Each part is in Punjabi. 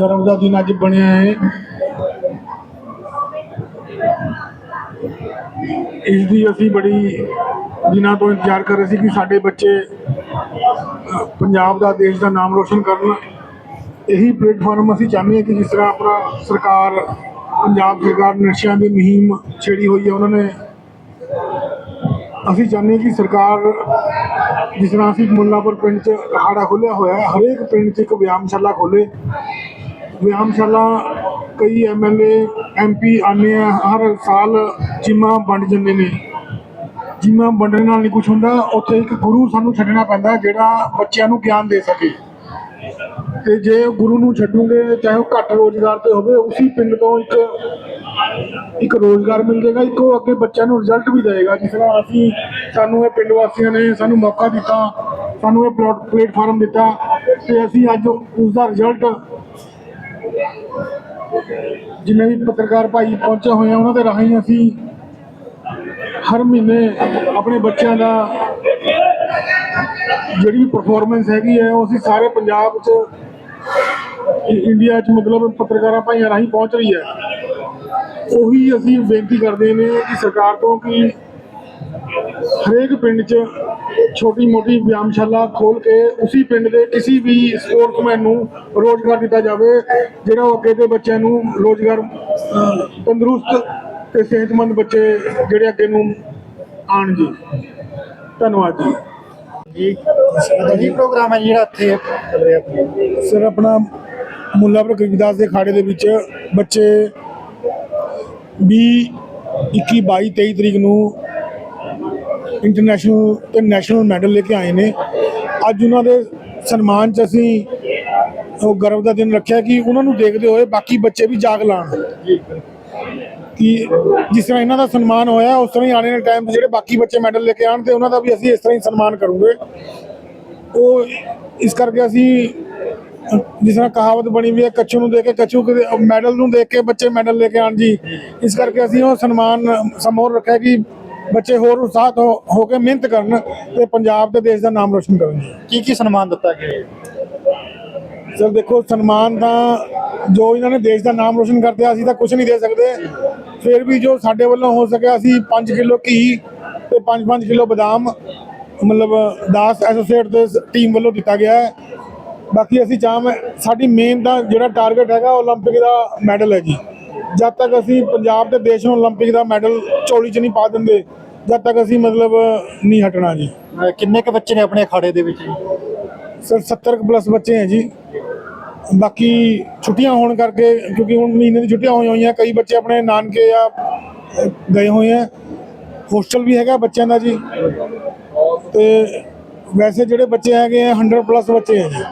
ਗਰਮ ਦਾ ਦਿਨ ਅੱਜ ਬਣਿਆ ਹੈ। ਇਸ ਦੀ ਅਸੀਂ ਬੜੀ ਦਿਨਾਂ ਤੋਂ ਇੰਤਜ਼ਾਰ ਕਰ ਰਹੇ ਸੀ ਕਿ ਸਾਡੇ ਬੱਚੇ ਪੰਜਾਬ ਦਾ, ਦੇਸ਼ ਦਾ ਨਾਮ ਰੋਸ਼ਨ ਕਰਨ। ਇਹੀ ਪਲੇਟਫਾਰਮ ਅਸੀਂ ਚਾਹੁੰਦੇ ਹਾਂ ਕਿ ਜਿਸ ਤਰ੍ਹਾਂ ਆਪਣਾ ਸਰਕਾਰ, ਪੰਜਾਬ ਸਰਕਾਰ ਨਸ਼ਿਆਂ ਦੀ ਮੁਹਿੰਮ ਛੇੜੀ ਹੋਈ ਹੈ, ਉਹਨਾਂ ਨੇ ਅਸੀਂ ਚਾਹੁੰਦੇ ਹਾਂ ਕਿ ਸਰਕਾਰ ਜਿਸ ਤਰ੍ਹਾਂ ਅਸੀਂ ਮੁੱਲਾਪੁਰ ਪਿੰਡ 'ਚ ਅਖਾੜਾ ਖੋਲ੍ਹਿਆ ਹੋਇਆ ਹੈ, ਹਰੇਕ ਪਿੰਡ 'ਚ ਇੱਕ ਵਿਆਮਸ਼ਾਲਾ ਖੋਲ੍ਹੇ। ਵਿਆਮਸ਼ਾਲਾ ਕਈ ਐਮਐਲਏ ਐਮਪੀ ਆਉਂਦੇ ਆ, ਹਰ ਸਾਲ ਜਿੰਮਾਂ ਵੰਡ ਜਾਂਦੇ ਨੇ। ਜਿੰਮਾਂ ਵੰਡਣ ਨਾਲ ਨਹੀਂ ਕੁਝ ਹੁੰਦਾ, ਉੱਥੇ ਇੱਕ ਗੁਰੂ ਸਾਨੂੰ ਛੱਡਣਾ ਪੈਂਦਾ ਜਿਹੜਾ ਬੱਚਿਆਂ ਨੂੰ ਗਿਆਨ ਦੇ ਸਕੇ। ਤੇ ਜੇ ਉਹ ਗੁਰੂ ਨੂੰ ਛੱਡੂਗੇ, ਚਾਹੇ ਉਹ ਘੱਟ ਰੋਜ਼ਗਾਰ ਤੇ ਹੋਵੇ, ਉਸੇ ਪਿੰਡ ਤੋਂ ਇੱਕ ਇੱਕ ਰੋਜ਼ਗਾਰ ਮਿਲ ਜਾਏਗਾ, ਇੱਕ ਉਹ ਅੱਗੇ ਬੱਚਿਆਂ ਨੂੰ ਰਿਜ਼ਲਟ ਵੀ ਦੇਵੇਗਾ ਜਿਸ ਤਰ੍ਹਾਂ ਅਸੀਂ, ਸਾਨੂੰ ਇਹ ਪਿੰਡ ਵਾਸੀਆਂ ਨੇ ਸਾਨੂੰ ਮੌਕਾ ਦਿੱਤਾ, ਸਾਨੂੰ ਇਹ ਪਲਾਟ, ਪਲੇਟਫਾਰਮ ਦਿੱਤਾ, ਤੇ ਅਸੀਂ ਅੱਜ ਉਸ ਦਾ ਰਿਜ਼ਲਟ ਜਿੰਨੇ ਵੀ ਪੱਤਰਕਾਰ ਭਾਈ ਪਹੁੰਚੇ ਹੋਏ ਆ, ਉਹਨਾਂ ਦੇ ਰਾਹੀਂ ਅਸੀਂ ਹਰ ਮਹੀਨੇ ਆਪਣੇ ਬੱਚਿਆਂ ਦਾ ਜਿਹੜੀ ਵੀ ਪਰਫਾਰਮੈਂਸ ਹੈਗੀ ਹੈ, ਉਹ ਅਸੀਂ ਸਾਰੇ ਪੰਜਾਬ 'ਚ ਇੰਡੀਆ 'ਚ ਮਤਲਬ ਪੱਤਰਕਾਰਾਂ ਭਾਈਆਂ ਰਾਹੀਂ ਪਹੁੰਚ ਰਹੀ ਹੈ। ਉਹੀ ਅਸੀਂ ਬੇਨਤੀ ਕਰਦੇ ਨੇ ਕਿ ਸਰਕਾਰ ਤੋਂ ਕਿ ਹਰੇਕ ਪਿੰਡ 'ਚ ਛੋਟੀ ਮੋਟੀ ਵਿਆਮਸ਼ਾਲਾ ਖੋਲ ਕੇ ਉਸੇ ਪਿੰਡ ਦੇ ਕਿਸੇ ਵੀ ਸਪੋਰਟਸਮੈਨ ਨੂੰ ਰੋਜ਼ਗਾਰ ਦਿੱਤਾ ਜਾਵੇ, ਜਿਹੜਾ ਉਹ ਅੱਗੇ ਦੇ ਬੱਚਿਆਂ ਨੂੰ ਰੋਜ਼ਗਾਰ ਤੰਦਰੁਸਤ ਤੇ ਸਿਹਤਮੰਦ ਬੱਚੇ ਜਿਹੜੇ ਅੱਗੇ ਨੂੰ ਆਣ ਜੀ ਧੰਨਵਾਦ ਜੀ। ਜੀ ਕੀ ਪ੍ਰੋਗਰਾਮ ਹੈ ਜਿਹੜਾ ਇੱਥੇ ਚੱਲ ਰਿਹਾ ਆਪਣਾ? ਸਰ ਆਪਣਾ ਮੁੱਲਾਪੁਰ ਕਬੀਰਦਾਸ ਦੇ ਖਾੜੇ ਦੇ ਵਿੱਚ ਬੱਚੇ 20 21 22 23 ਤਰੀਕ ਨੂੰ ਇੰਟਰਨੈਸ਼ਨਲ ਤੇ ਨੈਸ਼ਨਲ ਮੈਡਲ ਲੈ ਕੇ ਆਏ ਨੇ। ਅੱਜ ਉਹਨਾਂ ਦੇ ਸਨਮਾਨ 'ਚ ਅਸੀਂ ਉਹ ਗਰਵ ਦਾ ਦਿਨ ਰੱਖਿਆ ਕਿ ਉਹਨਾਂ ਨੂੰ ਦੇਖਦੇ ਹੋਏ ਬਾਕੀ ਬੱਚੇ ਵੀ ਜਾਗ ਲਾਣ। ਕਿ ਜਿਸ ਤਰ੍ਹਾਂ ਇਹਨਾਂ ਦਾ ਸਨਮਾਨ ਹੋਇਆ, ਉਸ ਤਰ੍ਹਾਂ ਹੀ ਆਉਣ ਵਾਲੇ ਟਾਈਮ 'ਚ ਜਿਹੜੇ ਬਾਕੀ ਬੱਚੇ ਮੈਡਲ ਲੈ ਕੇ ਆਉਣ ਤੇ ਉਹਨਾਂ ਦਾ ਵੀ ਅਸੀਂ ਇਸ ਤਰ੍ਹਾਂ ਹੀ ਸਨਮਾਨ ਕਰੂਗੇ। ਉਹ ਇਸ ਕਰਕੇ ਅਸੀਂ, ਜਿਸ ਤਰ੍ਹਾਂ ਕਹਾਵਤ ਬਣੀ ਵੀ ਹੈ, ਕੱਛੂ ਨੂੰ ਦੇ ਕੇ ਕੱਛੂ ਮੈਡਲ ਨੂੰ ਦੇਖ ਕੇ ਬੱਚੇ ਮੈਡਲ ਲੈ ਕੇ ਆਣ ਜੀ। ਇਸ ਕਰਕੇ ਅਸੀਂ ਉਹ ਸਨਮਾਨ ਸਮੋਰ ਰੱਖਿਆ ਕਿ ਬੱਚੇ ਹੋਰ ਉਤਸ਼ਾਹਤ ਹੋ ਹੋ ਕੇ ਮਿਹਨਤ ਕਰਨ ਤੇ ਪੰਜਾਬ ਤੇ ਦੇਸ਼ ਦਾ ਨਾਮ ਰੋਸ਼ਨ ਕਰਨ ਕੀ ਕੀ ਸਨਮਾਨ ਦਿੱਤਾ ਗਿਆ ਸਰ ਦੇਖੋ ਸਨਮਾਨ ਤਾਂ ਜੋ ਇਹਨਾਂ ਨੇ ਦੇਸ਼ ਦਾ ਨਾਮ ਰੋਸ਼ਨ ਕਰਦੇ ਅਸੀਂ ਤਾਂ ਕੁਝ ਨਹੀਂ ਦੇ ਸਕਦੇ ਫਿਰ ਵੀ ਜੋ ਸਾਡੇ ਵੱਲੋਂ ਹੋ ਸਕਿਆ ਅਸੀਂ 5 ਕਿਲੋ ਘੀ ਤੇ 5-5 ਕਿਲੋ ਬਦਾਮ ਮਤਲਬ ਦਾਸ ਐਸੋਸੀਏਟ ਦੇ ਟੀਮ ਵੱਲੋਂ ਦਿੱਤਾ ਗਿਆ ਹੈ ਬਾਕੀ ਅਸੀਂ ਚਾਹਾਂ ਸਾਡੀ ਮੇਨ ਦਾ ਜਿਹੜਾ ਟਾਰਗੇਟ ਹੈਗਾ 올림픽 ਦਾ ਮੈਡਲ ਹੈ ਜੀ ਜਦ ਤੱਕ ਅਸੀਂ ਪੰਜਾਬ ਤੇ ਦੇਸ਼ ਨੂੰ 올림픽 ਦਾ ਮੈਡਲ ਝੋਲੀ 'ਚ ਨਹੀਂ ਪਾ ਦਿੰਦੇ ਜਦ ਤੱਕ ਅਸੀਂ ਮਤਲਬ ਨਹੀਂ ਹਟਣਾ ਜੀ ਅਹ ਕਿੰਨੇ ਕ ਬੱਚੇ ਨੇ ਆਪਣੇ ਅਖਾੜੇ ਦੇ ਵਿੱਚ ਜੀ? ਸਰ 70 ਪਲੱਸ ਬੱਚੇ ਹੈ ਜੀ ਬਾਕੀ ਛੁੱਟੀਆਂ ਹੋਣ ਕਰਕੇ ਕਿਉਂਕਿ ਹੁਣ ਮਹੀਨੇ ਦੀ ਛੁੱਟੀਆਂ ਹੋਈਆਂ ਹੋਈਆਂ ਕਈ ਬੱਚੇ ਆਪਣੇ ਨਾਨਕੇ ਅਹ, ਗਏ ਹੋਏ ਆ। ਹੋਸਟਲ ਵੀ ਹੈਗਾ ਬੱਚਿਆਂ ਦਾ ਜੀ। ਤੇ ਵੈਸੇ ਜਿਹੜੇ ਬੱਚੇ ਹੈਗੇ ਆ 100 ਪਲੱਸ ਬੱਚੇ ਹੈ ਜੀ।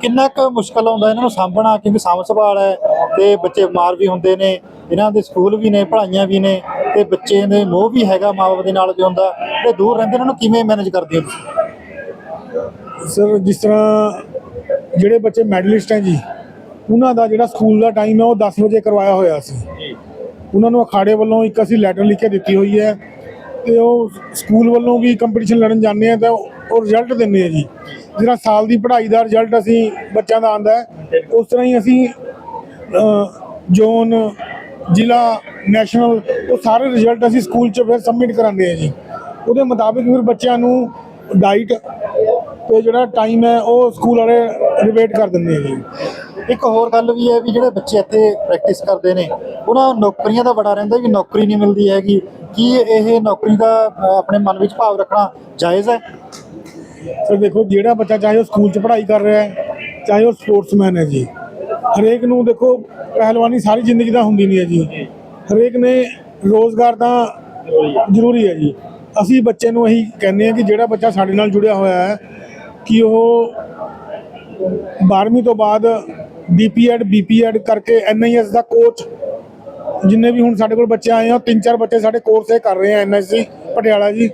ਕਿੰਨਾ ਕੁ ਮੁਸ਼ਕਲ ਆਉਂਦਾ ਇਹਨਾਂ ਨੂੰ ਸਾਂਭਣਾ? ਕਿਉਂਕਿ ਸਾਂਭ ਸੰਭਾਲ ਹੈ ਤੇ ਬੱਚੇ ਬਿਮਾਰ ਵੀ ਹੁੰਦੇ ਨੇ ਇਹਨਾਂ ਦੇ ਸਕੂਲ ਵੀ ਨੇ ਪੜ੍ਹਾਈਆਂ ਵੀ ਨੇ ਤੇ ਬੱਚੇ ਦੇ ਮੋਹ ਵੀ ਹੈਗਾ ਮਾਪੇ ਦੇ ਨਾਲ ਵੀ ਹੁੰਦਾ। ਤੇ ਦੂਰ ਰਹਿੰਦੇ ਇਹਨਾਂ ਨੂੰ ਕਿਵੇਂ ਮੈਨੇਜ ਕਰਦੇ ਹੋ ਤੁਸੀਂ? ਸਰ ਜਿਸ ਤਰ੍ਹਾਂ ਜਿਹੜੇ ਬੱਚੇ ਮੈਡਲਿਸਟ ਹੈ ਜੀ, ਉਹਨਾਂ ਦਾ ਜਿਹੜਾ ਸਕੂਲ ਦਾ ਟਾਈਮ ਹੈ ਉਹ 10 ਵਜੇ ਕਰਵਾਇਆ ਹੋਇਆ ਸੀ। ਉਹਨਾਂ ਨੂੰ ਅਖਾੜੇ ਵੱਲੋਂ ਇੱਕ ਅਸੀਂ ਲੈਟਰ ਲਿਖ ਕੇ ਦਿੱਤੀ ਹੋਈ ਹੈ ਤੇ ਉਹ ਸਕੂਲ ਵੱਲੋਂ ਵੀ ਕੰਪੀਟੀਸ਼ਨ ਲੜਨ ਜਾਂਦੇ ਆ ਤਾਂ ਉਹ ਰਿਜ਼ਲਟ ਦਿੰਦੇ ਆ ਜੀ। ਜਿਹੜਾ ਸਾਲ ਦੀ ਪੜ੍ਹਾਈ ਦਾ ਰਿਜ਼ਲਟ ਅਸੀਂ ਬੱਚਿਆਂ ਦਾ ਆਂਦਾ ਉਸ ਤਰ੍ਹਾਂ ਹੀ ਅਸੀਂ ਜ਼ੋਨ, ਜ਼ਿਲ੍ਹਾ ਨੈਸ਼ਨਲ ਉਹ ਸਾਰੇ ਰਿਜ਼ਲਟ ਅਸੀਂ ਸਕੂਲ 'ਚ ਫਿਰ ਸਬਮਿਟ ਕਰਾਉਂਦੇ ਆ ਜੀ। ਉਹਦੇ ਮੁਤਾਬਿਕ ਫਿਰ ਬੱਚਿਆਂ ਨੂੰ ਡਾਈਟ ਤੇ ਜਿਹੜਾ ਟਾਈਮ ਹੈ ਉਹ ਸਕੂਲ ਵਾਲੇ ਰਿਵੇਟ ਕਰ ਦਿੰਦੇ ਆ ਜੀ। ਇੱਕ ਹੋਰ ਗੱਲ ਵੀ ਹੈ ਵੀ ਜਿਹੜੇ ਬੱਚੇ ਇੱਥੇ ਪ੍ਰੈਕਟਿਸ ਕਰਦੇ ਨੇ ਉਹਨਾਂ ਨੌਕਰੀਆਂ ਦਾ ਬੜਾ ਰਹਿੰਦਾ ਵੀ ਨੌਕਰੀ ਨਹੀਂ ਮਿਲਦੀ ਹੈਗੀ। ਕੀ ਇਹ ਨੌਕਰੀ ਦਾ ਆਪਣੇ ਮਨ ਵਿੱਚ ਭਾਵ ਰੱਖਣਾ ਜਾਇਜ਼ ਹੈ? ਸਰ ਦੇਖੋ ਜਿਹੜਾ ਬੱਚਾ ਚਾਹੇ ਉਹ ਸਕੂਲ 'ਚ ਪੜ੍ਹਾਈ ਕਰ ਰਿਹਾ ਹੈ ਚਾਹੇ ਉਹ ਸਪੋਰਟਸਮੈਨ ਹੈ ਜੀ। ਹਰੇਕ ਨੂੰ ਦੇਖੋ ਪਹਿਲਵਾਨੀ ਸਾਰੀ ਜ਼ਿੰਦਗੀ ਦਾ ਹੁੰਦੀ ਨਹੀਂ ਹੈ ਜੀ। ਹਰੇਕ ਨੇ ਰੋਜ਼ਗਾਰ ਤਾਂ ਜ਼ਰੂਰੀ ਹੈ ਜੀ। ਅਸੀਂ ਬੱਚੇ ਨੂੰ ਇਹੀ ਕਹਿੰਦੇ ਹਾਂ ਕਿ ਜਿਹੜਾ ਬੱਚਾ ਸਾਡੇ ਨਾਲ ਜੁੜਿਆ ਹੋਇਆ ਹੈ ਕਿ ਉਹ 12ਵੀਂ ਤੋਂ ਬਾਅਦ ਡੀਪੀਐਡ ਬੀਪੀਐਡ ਕਰਕੇ ਐਨਆਈਐਸ ਦਾ ਕੋਚ ਜਿੰਨੇ ਵੀ ਹੁਣ ਸਾਡੇ ਕੋਲ ਬੱਚੇ ਆਏ ਆ, ਤਿੰਨ ਚਾਰ ਬੱਚੇ ਸਾਡੇ ਕੋਰਸ ਇਹ ਕਰ ਰਹੇ ਆ ਐਨਐਸਸੀ ਪਟਿਆਲਾ ਜੀ।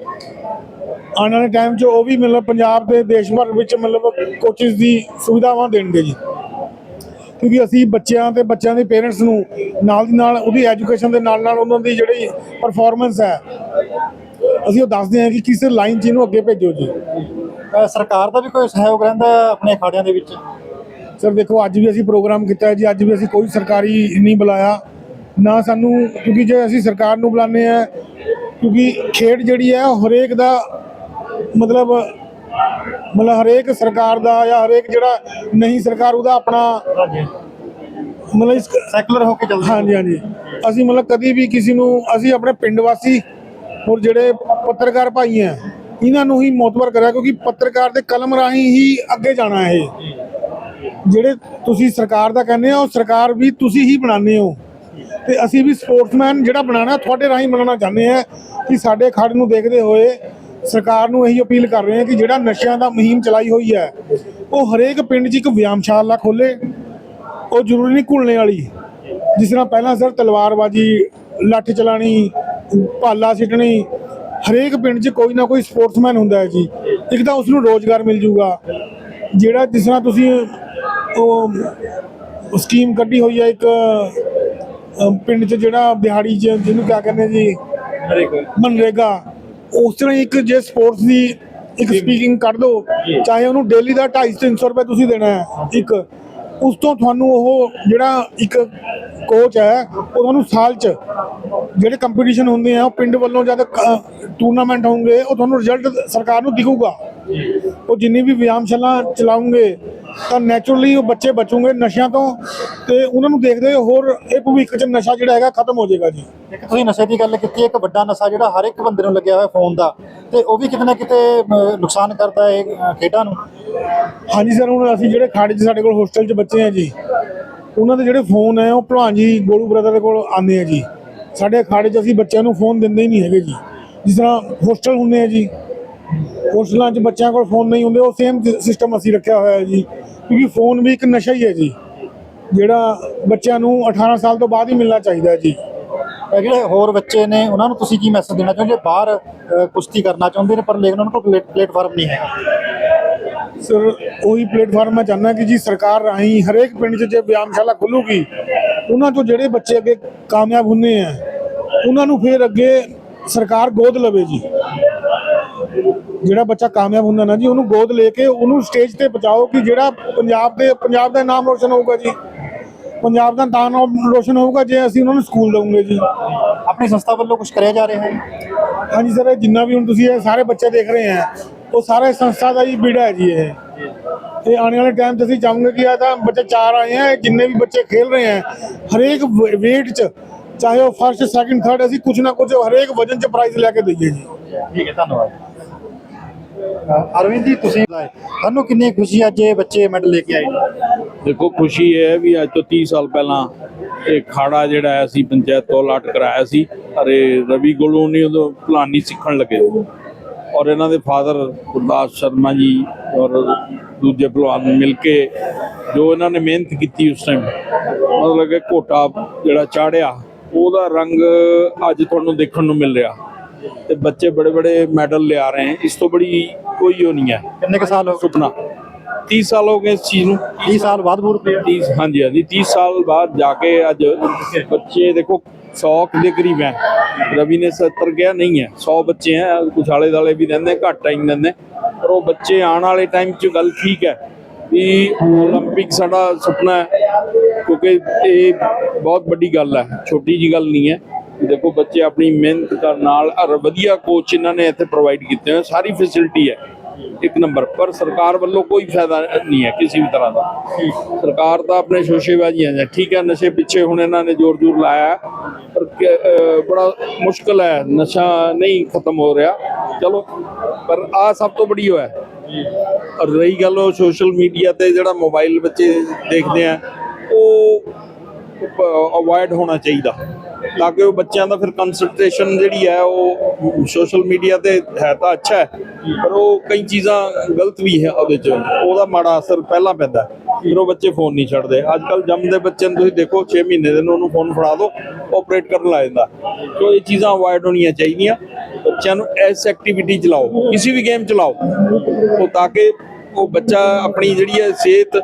ਆਉਣ ਵਾਲੇ ਟਾਈਮ 'ਚ ਉਹ ਵੀ ਮਤਲਬ ਪੰਜਾਬ ਦੇ ਦੇਸ਼ ਭਰ ਵਿੱਚ ਮਤਲਬ ਕੋਚਿਸ ਦੀ ਸੁਵਿਧਾਵਾਂ ਦੇਣਗੇ ਜੀ। ਕਿਉਂਕਿ ਅਸੀਂ ਬੱਚਿਆਂ ਤੇ ਬੱਚਿਆਂ ਦੇ ਪੇਰੈਂਟਸ ਨੂੰ ਨਾਲ ਦੀ ਨਾਲ ਉਹਦੀ ਐਜੂਕੇਸ਼ਨ ਦੇ ਨਾਲ ਨਾਲ ਉਹਨਾਂ ਦੀ ਜਿਹੜੀ ਪਰਫਾਰਮੈਂਸ ਹੈ, ਅਸੀਂ ਉਹ ਦੱਸਦੇ ਹਾਂ ਕਿ ਕਿਸ ਲਾਈਨ 'ਚ ਇਹਨੂੰ ਅੱਗੇ ਭੇਜੋ ਜੀ। ਸਰਕਾਰ ਦਾ ਵੀ ਕੋਈ ਸਹਿਯੋਗ ਰਹਿੰਦਾ ਹੈ ਆਪਣੇ ਅਖਾੜਿਆਂ ਦੇ ਵਿੱਚ? ਸਰ ਦੇਖੋ ਅੱਜ ਵੀ ਅਸੀਂ ਪ੍ਰੋਗਰਾਮ ਕੀਤਾ ਹੈ ਜੀ। ਅੱਜ ਵੀ ਅਸੀਂ ਕੋਈ ਸਰਕਾਰੀ ਨਹੀਂ ਬੁਲਾਇਆ। ਨਾ ਸਾਨੂੰ ਕਿਉਂਕਿ ਜੇ ਅਸੀਂ ਸਰਕਾਰ ਨੂੰ ਬੁਲਾਉਂਦੇ ਆ ਕਿਉਂਕਿ ਖੇਡ ਜਿਹੜੀ ਹੈ ਉਹ ਹਰੇਕ ਦਾ ਮਤਲਬ ਮਤਲਬ ਹਰੇਕ ਸਰਕਾਰ ਦਾ ਜਾਂ ਹਰੇਕ ਜਿਹੜਾ ਨਹੀਂ ਸਰਕਾਰ ਉਹਦਾ ਆਪਣਾ ਮਤਲਬ ਇਸ ਸੈਕੂਲਰ ਹੋ ਕੇ ਚੱਲਦੇ। ਹਾਂਜੀ ਹਾਂਜੀ। ਅਸੀਂ ਮਤਲਬ ਕਦੀ ਵੀ ਕਿਸੇ ਨੂੰ ਅਸੀਂ ਆਪਣੇ ਪਿੰਡ ਵਾਸੀ ਹੋਰ ਜਿਹੜੇ ਪੱਤਰਕਾਰ ਭਾਈ ਆ ਇਹਨਾਂ ਨੂੰ ਹੀ ਮੋਤਬਰ ਕਰਿਆ ਕਿਉਂਕਿ ਪੱਤਰਕਾਰ ਦੇ ਕਲਮ ਰਾਹੀਂ ਹੀ ਅੱਗੇ ਜਾਣਾ ਹੈ ਇਹ। ਜਿਹੜੇ ਤੁਸੀਂ ਸਰਕਾਰ ਦਾ ਕਹਿੰਦੇ ਹੋ ਉਹ ਸਰਕਾਰ ਵੀ ਤੁਸੀਂ ਹੀ ਬਣਾਉਂਦੇ ਹੋ। ਤੇ ਅਸੀਂ ਵੀ ਸਪੋਰਟਸਮੈਨ ਜਿਹੜਾ ਬਣਾਉਣਾ, ਤੁਹਾਡੇ ਰਾਹੀਂ ਬਣਾਉਣਾ ਚਾਹੁੰਦੇ ਆ ਕਿ ਸਾਡੇ ਖੜ ਨੂੰ ਦੇਖਦੇ ਹੋਏ ਸਰਕਾਰ ਨੂੰ ਇਹੀ ਅਪੀਲ ਕਰ ਰਹੇ ਹਾਂ ਕਿ ਜਿਹੜਾ ਨਸ਼ਿਆਂ ਦਾ ਮੁਹਿੰਮ ਚਲਾਈ ਹੋਈ ਹੈ, ਉਹ ਹਰੇਕ ਪਿੰਡ 'ਚ ਇੱਕ ਵਿਆਮਸ਼ਾਲਾ ਖੋਲੇ ਉਹ ਜ਼ਰੂਰੀ ਨਹੀਂ ਘੁਲਣੇ ਵਾਲੀ। ਜਿਸ ਤਰ੍ਹਾਂ ਪਹਿਲਾਂ ਸਰ ਤਲਵਾਰਬਾਜੀ, ਲੱਠ ਚਲਾਣੀ ਭਾਲਾ ਸਿੱਟਣੀ ਹਰੇਕ ਪਿੰਡ 'ਚ ਕੋਈ ਨਾ ਕੋਈ ਸਪੋਰਟਸਮੈਨ ਹੁੰਦਾ ਹੈ ਜੀ। ਇੱਕ ਤਾਂ ਉਸ ਨੂੰ ਰੋਜ਼ਗਾਰ ਮਿਲ ਜੂਗਾ। ਜਿਹੜਾ ਜਿਸ ਤਰ੍ਹਾਂ ਤੁਸੀਂ ਉਹ ਸਕੀਮ ਕੱਢੀ ਹੋਈ ਹੈ ਇੱਕ ਪਿੰਡ 'ਚ ਜਿਹੜਾ ਦਿਹਾੜੀ 'ਚ ਜਿਹਨੂੰ ਕਿਆ ਕਹਿੰਦੇ ਜੀ? ਮਨਰੇਗਾ। ਉਸ ਤਰ੍ਹਾਂ ਇੱਕ ਜੇ ਸਪੋਰਟਸ ਦੀ ਇੱਕ ਸਪੀਕਿੰਗ ਕੱਢ ਦੋ ਚਾਹੇ ਉਹਨੂੰ ਡੇਲੀ ਦਾ 250 300 ਰੁਪਏ ਤੁਸੀਂ ਦੇਣਾ ਹੈ ਇੱਕ। ਉਸ ਤੋਂ ਤੁਹਾਨੂੰ ਉਹ ਜਿਹੜਾ ਇੱਕ ਕੋਚ ਹੈ ਉਹ ਤੁਹਾਨੂੰ ਸਾਲ 'ਚ ਜਿਹੜੇ ਕੰਪੀਟੀਸ਼ਨ ਹੁੰਦੇ ਆ, ਉਹ ਪਿੰਡ ਵੱਲੋਂ ਜਦ ਟੂਰਨਾਮੈਂਟ ਹੋਣਗੇ, ਉਹ ਤੁਹਾਨੂੰ ਰਿਜ਼ਲਟ ਸਰਕਾਰ ਨੂੰ ਦਿਖੂਗਾ। ਉਹ ਜਿੰਨੀ ਵੀ ਵਿਆਮਸ਼ਾਲਾ ਚਲਾਉਂਗੇ ਤਾਂ ਨੈਚੁਰਲੀ ਉਹ ਬੱਚੇ ਬਚੂਗੇ ਨਸ਼ਿਆਂ ਤੋਂ ਤੇ ਉਹਨਾਂ ਨੂੰ ਦੇਖਦੇ ਹੋਏ ਹੋਰ ਇਹ ਭਵਿੱਖ 'ਚ ਨਸ਼ਾ ਜਿਹੜਾ ਹੈਗਾ ਖਤਮ ਹੋ ਜਾਏਗਾ ਜੀ। ਇੱਕ ਤੁਸੀਂ ਨਸ਼ੇ ਦੀ ਗੱਲ ਕੀਤੀ ਇੱਕ ਵੱਡਾ ਨਸ਼ਾ ਜਿਹੜਾ ਹਰ ਇੱਕ ਬੰਦੇ ਨੂੰ ਲੱਗਿਆ ਹੋਇਆ ਫੋਨ ਦਾ। ਤੇ ਉਹ ਵੀ ਕਿਤੇ ਨਾ ਕਿਤੇ ਨੁਕਸਾਨ ਕਰਦਾ ਹੈ ਖੇਡਾਂ ਨੂੰ? ਹਾਂਜੀ ਸਰ ਹੁਣ ਅਸੀਂ ਜਿਹੜੇ ਖਾੜੇ 'ਚ ਸਾਡੇ ਕੋਲ ਹੋਸਟਲ 'ਚ ਬੱਚੇ ਆ ਜੀ ਉਹਨਾਂ ਦੇ ਜਿਹੜੇ ਫੋਨ ਹੈ ਉਹ ਭਲਵਾਨ ਜੀ ਗੋਲੂ ਬ੍ਰਦਰ ਦੇ ਕੋਲ ਆਉਂਦੇ ਆ ਜੀ। ਸਾਡੇ ਖਾੜੇ 'ਚ ਅਸੀਂ ਬੱਚਿਆਂ ਨੂੰ ਫੋਨ ਦਿੰਦੇ ਹੀ ਨਹੀਂ ਹੈਗੇ ਜੀ। ਜਿਸ ਤਰ੍ਹਾਂ ਹੋਸਟਲ ਹੁੰਦੇ ਆ ਜੀ ਹੋਸਟਲਾਂ 'ਚ ਬੱਚਿਆਂ ਕੋਲ ਫੋਨ ਨਹੀਂ ਹੁੰਦੇ ਉਹ ਸੇਮ ਸਿਸਟਮ ਅਸੀਂ ਰੱਖਿਆ ਹੋਇਆ ਹੈ ਜੀ। ਕਿਉਂਕਿ ਫੋਨ ਵੀ ਇੱਕ ਨਸ਼ਾ ਹੀ ਹੈ ਜੀ ਜਿਹੜਾ ਬੱਚਿਆਂ ਨੂੰ 18 ਸਾਲ ਤੋਂ ਬਾਅਦ ਹੀ ਮਿਲਣਾ ਚਾਹੀਦਾ ਹੈ ਜੀ। ਜਿਹੜੇ ਹੋਰ ਬੱਚੇ ਨੇ ਉਹਨਾਂ ਨੂੰ ਤੁਸੀਂ ਕੀ ਮੈਸੇਜ ਦੇਣਾ ਚਾਹੁੰਦੇ ਬਾਹਰ ਕੁਸ਼ਤੀ ਕਰਨਾ ਚਾਹੁੰਦੇ ਨੇ ਪਰ ਲੇਕਿਨ ਉਹਨਾਂ ਕੋਲ ਪਲੇਟ- ਪਲੇਟਫਾਰਮ ਨਹੀਂ ਹੈ। ਸਰ ਉਹੀ ਪਲੇਟਫਾਰਮ ਮੈਂ ਚਾਹੁੰਦਾ ਕਿ ਜੀ ਸਰਕਾਰ ਰਾਹੀਂ ਹਰੇਕ ਪਿੰਡ 'ਚ ਜੇ ਵਿਆਮਸ਼ਾਲਾ ਖੁੱਲੂਗੀ ਉਹਨਾਂ ਤੋਂ ਜਿਹੜੇ ਬੱਚੇ ਅੱਗੇ ਕਾਮਯਾਬ ਹੁੰਦੇ ਆ ਉਹਨਾਂ ਨੂੰ ਫਿਰ ਅੱਗੇ ਸਰਕਾਰ ਗੋਦ ਲਵੇ ਜੀ। ਜਿਹੜਾ ਬੱਚਾ ਕਾਮਯਾਬ ਹੁੰਦਾ ਨਾ ਜੀ ਉਹਨੂੰ ਗੋਦ ਲੈ ਕੇ ਉਹਨੂੰ ਸਟੇਜ ਤੇ ਪਹੁੰਚਾਓ ਕਿ ਜਿਹੜਾ ਪੰਜਾਬ ਦੇ ਪੰਜਾਬ ਦਾ ਨਾਮ ਰੋਸ਼ਨ ਹੋਊਗਾ ਜੀ। ਪੰਜਾਬ ਦਾ ਤਾਂ ਨਾਮ ਰੋਸ਼ਨ ਹੋਊਗਾ ਜੇ ਅਸੀਂ ਉਹਨਾਂ ਨੂੰ ਸਕੂਲ ਦਵਾਂਗੇ ਜੀ। ਆਪਣੀ ਸੰਸਥਾ ਵੱਲੋਂ ਕੁਝ ਕਰਿਆ ਜਾ ਰਿਹਾ ਹੈ? ਹਾਂਜੀ ਸਰ ਜਿੰਨਾ ਵੀ ਹੁਣ ਤੁਸੀਂ ਇਹ ਸਾਰੇ ਬੱਚੇ ਦੇਖ ਰਹੇ ਆ ਉਹ ਸਾਰੇ ਸੰਸਥਾ ਦਾ ਹੀ ਬੀੜਾ ਹੈ ਜੀ ਇਹ। ਇਹ ਆਉਣ ਵਾਲੇ ਟਾਈਮ 'ਚ ਅਸੀਂ ਚਾਹਾਂਗੇ ਕਿ ਆ ਤਾਂ ਬੱਚੇ ਚਾਰ ਆਏ ਆ ਜਿੰਨੇ ਵੀ ਬੱਚੇ ਖੇਲ ਰਹੇ ਆ ਹਰੇਕ ਵੇਟ 'ਚ ਚਾਹੇ ਉਹ ਫਰਸਟ ਸੈਕਿੰਡ ਥਰਡ ਅਸੀਂ ਕੁਝ ਨਾ ਕੁਝ ਹਰੇਕ ਵਜਨ 'ਚ ਪ੍ਰਾਈਜ਼ ਲੈ ਕੇ ਦਈਏ ਜੀ। ਠੀਕ ਹੈ ਧੰਨਵਾਦ। ਅਰਵਿੰਦ ਜੀ, ਤੁਸੀਂ ਤੁਹਾਨੂੰ ਕਿੰਨੀ ਖੁਸ਼ੀ ਅੱਜ ਇਹ ਬੱਚੇ ਮੈਡਲ ਲੈ ਕੇ ਆਏ? ਨੇ ਦੇਖੋ, ਖੁਸ਼ੀ ਹੈ ਵੀ ਅੱਜ ਤੋਂ 30 ਸਾਲ ਪਹਿਲਾਂ ਇਹ ਖਾੜਾ ਜਿਹੜਾ ਹੈ, ਅਸੀਂ ਪੰਚਾਇਤ ਤੋਂ ਲਾਟ ਕਰਾਇਆ ਸੀ। ਅਰੇ ਰਵੀ ਕੋਲੋਂ ਉਦੋਂ ਭਲਾਨੀ ਸਿੱਖਣ ਲੱਗੇ ਔਰ ਇਹਨਾਂ ਦੇ ਫਾਦਰ ਗੁਰਦਾਸ ਸ਼ਰਮਾ ਜੀ ਔਰ ਦੂਜੇ ਭਲਵਾਨ ਮਿਲ ਕੇ ਜੋ ਇਹਨਾਂ ਨੇ ਮਿਹਨਤ ਕੀਤੀ ਉਸ ਟਾਈਮ ਮਤਲਬ ਕਿ ਘੋਟਾ ਜਿਹੜਾ ਚਾੜਿਆ ਉਹਦਾ ਰੰਗ ਅੱਜ ਤੁਹਾਨੂੰ ਦੇਖਣ ਨੂੰ ਮਿਲ ਰਿਹਾ। ਤੇ ਬੱਚੇ ਬੜੇ ਬੜੇ ਮੈਡਲ ਲਿਆ ਰਹੇ ਹੈ ਇਸ ਤੋਂ ਬੜੀ ਕੋਈ ਉਹ ਨਹੀਂ ਹੈ ਕਿੰਨੇ ਕੁ ਸਾਲ ਹੋ ਗਏ ਸੁਪਨਾ 30 ਸਾਲ ਹੋ ਗਏ ਇਸ ਚੀਜ਼ ਨੂੰ 30 ਸਾਲ ਬਾਅਦ ਬੂਰ ਪਲੇਅਰ 30 ਹਾਂਜੀ ਹਾਂਜੀ 30 ਸਾਲ ਬਾਅਦ ਜਾ ਕੇ ਅੱਜ ਬੱਚੇ ਦੇਖੋ 100 ਦੇ ਕਰੀਬ ਹੈ ਰਵੀ ਨੇ 70 ਗਿਆ ਨਹੀਂ ਹੈ 100 ਬੱਚੇ ਹੈ ਕੁਛ ਆਲੇ ਦਾਲੇ ਵੀ ਰਹਿੰਦੇ ਘੱਟ ਟਾਈਮ ਦਿੰਦੇ ਪਰ ਉਹ ਬੱਚੇ ਆਉਣ ਵਾਲੇ ਟਾਈਮ 'ਚ ਗੱਲ ਠੀਕ ਹੈ ਵੀ 올림픽 ਸਾਡਾ ਸੁਪਨਾ ਹੈ ਕਿਉਂਕਿ ਇਹ ਬਹੁਤ ਵੱਡੀ ਗੱਲ ਹੈ ਛੋਟੀ ਜੀ ਗੱਲ ਨਹੀਂ ਹੈ ਦੇਖੋ ਬੱਚੇ ਆਪਣੀ ਮਿਹਨਤ ਕਰਨ ਨਾਲ ਔਰ ਵਧੀਆ ਕੋਚ ਇਹਨਾਂ ਨੇ ਇੱਥੇ ਪ੍ਰੋਵਾਈਡ ਕੀਤੇ ਹੋਏ, ਸਾਰੀ ਫੈਸਿਲਿਟੀ ਹੈ ਇੱਕ ਨੰਬਰ ਪਰ ਸਰਕਾਰ ਵੱਲੋਂ ਕੋਈ ਫਾਇਦਾ ਨਹੀਂ ਹੈ ਕਿਸੇ ਵੀ ਤਰ੍ਹਾਂ ਦਾ। ਸਰਕਾਰ ਤਾਂ ਆਪਣੇ ਸ਼ੋਸ਼ੇਬਾਜ਼ੀਆਂ ਹੈ। ਠੀਕ ਹੈ, ਨਸ਼ੇ ਪਿੱਛੇ ਹੁਣ ਇਹਨਾਂ ਨੇ ਜ਼ੋਰ ਜ਼ੋਰ ਲਾਇਆ ਪਰ ਬੜਾ ਮੁਸ਼ਕਲ ਹੈ। ਨਸ਼ਾ ਨਹੀਂ ਖਤਮ ਹੋ ਰਿਹਾ। ਚਲੋ, ਪਰ ਆ ਸਭ ਤੋਂ ਬੜੀ ਹੋਇਆ ਔਰ ਰਹੀ ਗੱਲ ਉਹ ਸੋਸ਼ਲ ਮੀਡੀਆ ਤੇ ਜਿਹੜਾ ਮੋਬਾਈਲ ਬੱਚੇ ਦੇਖਦੇ ਆ, ਉਹ ਅਵੋਇਡ ਹੋਣਾ ਚਾਹੀਦਾ। ਤਾਂ ਕਿ ਉਹ ਬੱਚਿਆਂ ਦਾ ਫਿਰ ਕਨਸੈਂਟਰੇਸ਼ਨ ਜਿਹੜੀ ਹੈ ਉਹ ਸੋਸ਼ਲ ਮੀਡੀਆ ਤੇ ਹੈ ਤਾਂ ਅੱਛਾ ਹੈ, ਪਰ ਉਹ ਕਈ ਚੀਜ਼ਾਂ ਗਲਤ ਵੀ ਹੈ ਉਹਦੇ ਚ। ਉਹਦਾ ਮਾੜਾ ਅਸਰ ਪਹਿਲਾਂ ਪੈਂਦਾ ਫਿਰ ਉਹ ਬੱਚੇ ਫੋਨ ਨਹੀਂ ਛੱਡਦੇ। ਅੱਜ ਕੱਲ ਜੰਮਦੇ ਬੱਚੇ ਨੂੰ ਤੁਸੀਂ ਦੇਖੋ 6 ਮਹੀਨੇ ਦੇ ਨੂੰ, ਉਹਨੂੰ ਫੋਨ ਫੜਾ ਦਿਓ ਆਪਰੇਟ ਕਰਨ ਲੱਗ ਜਾਂਦਾ। ਸੋ ਇਹ ਚੀਜ਼ਾਂ ਅਵਾਇਡ ਹੋਣੀਆਂ ਚਾਹੀਦੀਆਂ। ਬੱਚਿਆਂ ਨੂੰ ਇਸ ਐਕਟੀਵਿਟੀ ਚਲਾਓ, ਕਿਸੇ ਵੀ ਗੇਮ ਚਲਾਓ। ਉਹ ਤਾਂ ਕਿ ਉਹ ਬੱਚਾ ਆਪਣੀ ਜਿਹੜੀ ਹੈ ਸਿਹਤ,